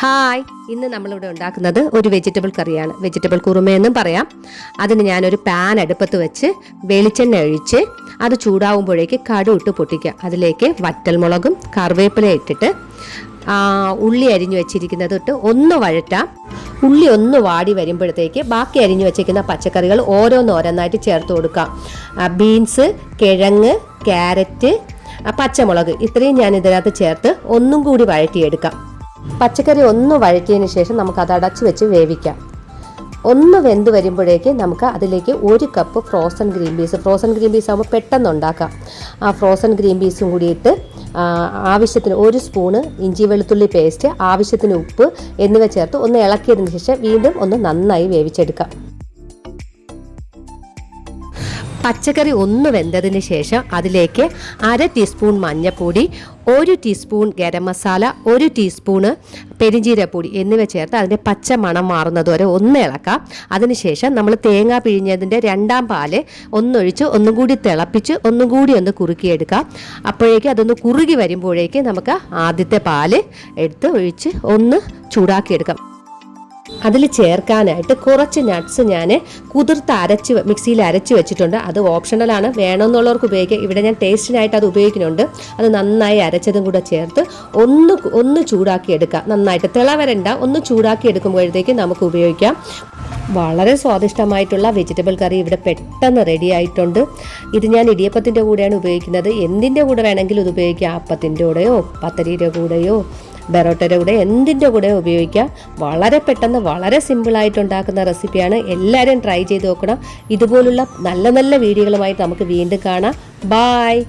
Hi. ഇന്ന് നമ്മളിവിടെ ഉണ്ടാക്കുന്നത് ഒരു വെജിറ്റബിൾ കറിയാണ്. വെജിറ്റബിൾ കുറുമയെന്നും പറയാം. അതിന് ഞാനൊരു പാൻ അടുപ്പത്ത് വെച്ച് വെളിച്ചെണ്ണ ഒഴിച്ച് അത് ചൂടാവുമ്പോഴേക്ക് കടു ഇട്ട് പൊട്ടിക്കുക. അതിലേക്ക് വറ്റൽമുളകും കറിവേപ്പില ഇട്ടിട്ട് ഉള്ളി അരിഞ്ഞു വെച്ചിരിക്കുന്നത് ഇട്ട് ഒന്ന് വഴറ്റാം. ഉള്ളി ഒന്ന് വാടി വരുമ്പോഴത്തേക്ക് ബാക്കി അരിഞ്ഞു വെച്ചിരിക്കുന്ന പച്ചക്കറികൾ ഓരോന്നോരോന്നായിട്ട് ചേർത്ത് കൊടുക്കാം ബീൻസ് കിഴങ്ങ് ക്യാരറ്റ് പച്ചമുളക്. ഇത്രയും ഞാൻ ഇതിനകത്ത് ചേർത്ത് ഒന്നും കൂടി വഴറ്റിയെടുക്കാം. പച്ചക്കറി ഒന്ന് വഴറ്റിയതിന് ശേഷം നമുക്ക് അത് അടച്ചു വെച്ച് വേവിക്കാം. ഒന്ന് വെന്ത് വരുമ്പോഴേക്ക് നമുക്ക് അതിലേക്ക് ഒരു cup frozen green peas frozen green peas ആകുമ്പോൾ പെട്ടെന്ന് ഉണ്ടാക്കാം. ആ ഫ്രോസൺ ഗ്രീൻ പീസും കൂടിയിട്ട് ആവശ്യത്തിന് ഒരു സ്പൂണ് ഇഞ്ചി വെളുത്തുള്ളി പേസ്റ്റ് ആവശ്യത്തിന് ഉപ്പ് എന്നിവ ചേർത്ത് ഒന്ന് ഇളക്കിയതിന് ശേഷം വീണ്ടും ഒന്ന് നന്നായി വേവിച്ചെടുക്കാം. പച്ചക്കറി ഒന്ന് വെന്തതിന് ശേഷം അതിലേക്ക് അര ടീസ്പൂൺ മഞ്ഞൾപ്പൊടി ഒരു ടീസ്പൂൺ ഗരം മസാല ഒരു ടീസ്പൂണ് പെരിഞ്ചീരപ്പൊടി എന്നിവ ചേർത്ത് അതിന്റെ പച്ച മണം മാറുന്നത് വരെ ഒന്ന് ഇളക്കാം. അതിനുശേഷം നമ്മൾ തേങ്ങ പിഴിഞ്ഞതിന്റെ രണ്ടാം പാൽ ഒന്നൊഴിച്ച് ഒന്നും കൂടി തിളപ്പിച്ച് ഒന്നും കൂടി ഒന്ന് കുറുക്കിയെടുക്കാം. അപ്പോഴേക്കും അതൊന്ന് കുറുകി വരുമ്പോഴേക്ക് നമുക്ക് ആദ്യത്തെ പാൽ എടുത്ത് ഒഴിച്ച് ഒന്ന് ചൂടാക്കിയെടുക്കാം. അതിൽ ചേർക്കാനായിട്ട് കുറച്ച് നട്ട്സ് ഞാൻ കുതിർത്ത് അരച്ച് മിക്സിയിൽ അരച്ച് വെച്ചിട്ടുണ്ട്. അത് ഓപ്ഷണലാണ് വേണമെന്നുള്ളവർക്ക് ഉപയോഗിക്കാം. ഇവിടെ ഞാൻ ടേസ്റ്റിനായിട്ട് അത് ഉപയോഗിക്കുന്നുണ്ട്. അത് നന്നായി അരച്ചതും കൂടെ ചേർത്ത് ഒന്ന് ഒന്ന് ചൂടാക്കി എടുക്കുക നന്നായിട്ട് തിളവരണ്ട. ഒന്ന് ചൂടാക്കി എടുക്കുമ്പോഴത്തേക്ക് നമുക്ക് ഉപയോഗിക്കാം. വളരെ സ്വാദിഷ്ടമായിട്ടുള്ള വെജിറ്റബിൾ കറി ഇവിടെ പെട്ടെന്ന് റെഡി ആയിട്ടുണ്ട്. ഇത് ഞാൻ ഇടിയപ്പത്തിന്റെ കൂടെയാണ് ഉപയോഗിക്കുന്നത്. എന്തിന്റെ കൂടെ വേണമെങ്കിലും ഇത് ഉപയോഗിക്കാം. അപ്പത്തിന്റെ കൂടെയോ പത്തരിയുടെ കൂടെയോ ബെറോട്ടയുടെ കൂടെ എന്തിന്റെ കൂടെ ഉപയോഗിക്കാം? വളരെ പെട്ടെന്ന് വളരെ സിമ്പിളായിട്ട് ഉണ്ടാക്കുന്ന റെസിപ്പിയാണ്. എല്ലാവരും ട്രൈ ചെയ്ത് നോക്കണം. ഇതുപോലുള്ള നല്ല നല്ല വീഡിയോകളുമായി നമുക്ക് വീണ്ടും കാണാം. ബായ്